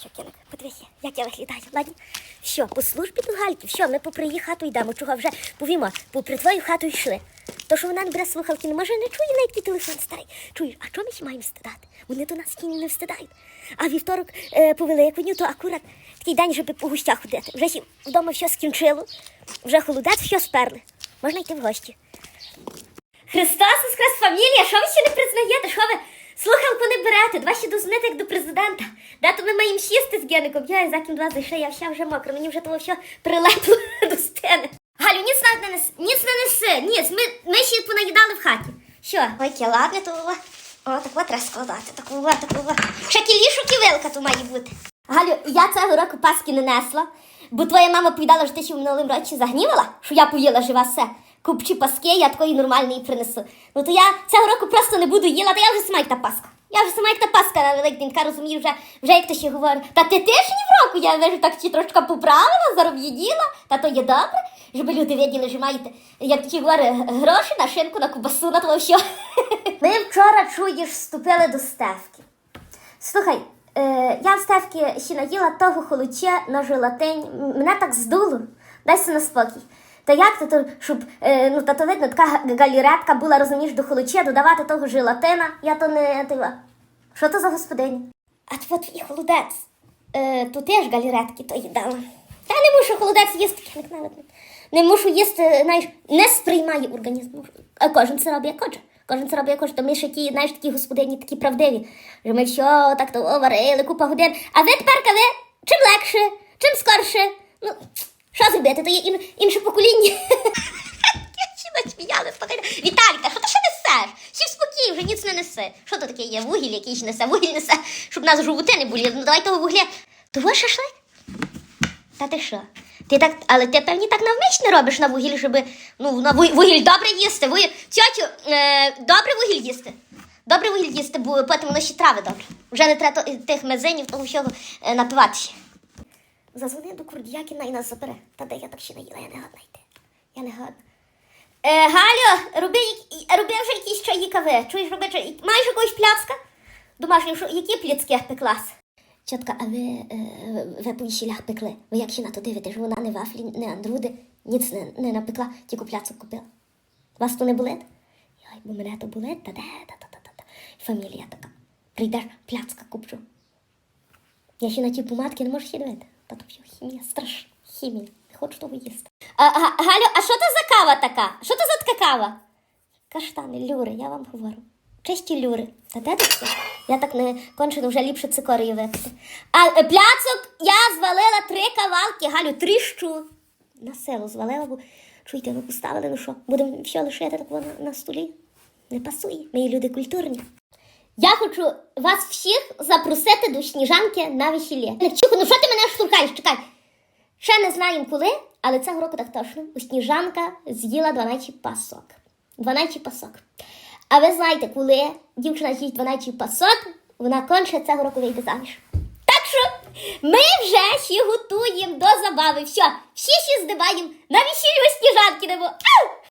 Що, Кіник, подивися, як я виглядаю, ладні? Що, по службі до Гальки, що, ми попри її хату йдемо, чого вже повімо, попри твою хату йшли. То, що вона не бере слухалки, не може не чує навіть твій телефон старий. Чуєш, а чого ми ще маємо встидати? Вони до нас кіні не встидають. А вівторок е, по великодню, то акурат такий день, щоб по гущах ходити. Вже сі- вдома все скінчило, вже холодець, все сперли. Можна йти в гості. Христос Воскрес фамілія, що ви ще не признаєте? Що ви слухалку берете? Два ще дозвонити як до президента. Де то ми маємо сісти з Геником? Я за ким два зайшли, я вся вже мокра, мені вже того все прилепло до стіни. Галю, ніц не неси, ніц не неси, ніц, ми, ми ще понаїдали в хаті. Що? Ой, ке, ладно, то о, о, так от треба складати, так о, так о. Ще кілішу ківилка то має бути. Галю, я цього року паски не несла, бо твоя мама повідала, що ти ще в минулому році загнівала, що я поїла жива все. Купчі паски, я такої нормальної принесу. Ну то я цього року просто не буду їла, та я вже сама як та паска. Я вже сама як та паска на Великдень, така розумію, вже, вже як то ще говорю. Та ти теж ні в року, я вже так чи трошки поправила, зароб'єділа, та то є добре, щоб люди виділи, що маєте, як ті говорять, гроші на шинку, на кубасу, на того все. Ми вчора, чуєш, вступили до Стевки. Слухай, е, я в Стевки ще наїла того холодче на желатень. Мене так здуло. Дайся на спокій. Та як то, то щоб, е, ну, та то видно, така галіретка була, розумієш, до холодче, додавати того желатина, я то не тила. Що то за господиня? А то твій холодець. Е, то теж галіретки то їдала. Та не мушу холодець їсти, я не. Не мушу їсти, знаєш, не сприймає організм. А кожен це робить як хоче. Кожен це робить як хоче. То ми ж які, знаєш, такі господині, такі правдиві. Що ми все так то варили, купа годин. А ви тепер ви чим легше, чим скорше. Ну, зробити? То є ін, інше покоління. Всі насміяли. Віталька, що ти ще несеш? Сів спокій, вже ніц не неси. Що то таке є? Вугіль якийсь несе, вугіль несе, щоб нас животи не боліли. Ну давай того вугля. Того шашлик? Та ти що? Ти так, але ти певні так навмисно робиш на вугіль, щоб ну, на вугіль, добре їсти. Вугіль, тьотю, е, добре вугіль їсти. Добре вугіль їсти, бо потім воно ще трави добре. Вже не треба тих мезинів, того всього е, напиватися. Зазвони до Курдіякіна і нас забере. Та де я так ще не їла, я не годна йти. Я не годна. Е, Галю, роби, роби вже якісь чаї кави. Чуєш, роби чаї. Маєш якогось пляцка? Домашнього, що, які пляцки пеклас? Тітка, а ви, е, ви по щілях пекли? Ви як ще на то дивитесь, вона не вафлі, не андруди, ніц не, не напекла, тільки пляцок купила. Вас то не болить? Йой, бо мене то болить, та де, та та та та та. Фамілія така. Прийдеш, пляцка купчу. Я ще на ті помадки не можу ще Все хімія, страшна хімія. Не хочу того їсти. А, а, Галю, а що то за кава така? Що то за така кава? Каштани, люри, я вам говорю. Чисті люри. Та де це? Я так не кончено вже ліпше цикорію випити. А е, пляцок я звалила три кавалки, Галю, тріщу. На село звалила, бо чуєте, ви поставили, ну що, будемо все лишити так воно на столі. Не пасує. Ми люди культурні. Я хочу вас всіх запросити до сніжанки на весілля. Чихо, ну що ти мене штуркаєш? Чекай. Ще не знаємо коли, але цього року так точно. У сніжанка з'їла 12 пасок. 12 пасок. А ви знаєте, коли дівчина з'їсть 12 пасок, вона конче цього року вийде заміж. Так що ми вже ще готуємо до забави. Все, всі ще здиваємо на весіллю сніжанки. Ау!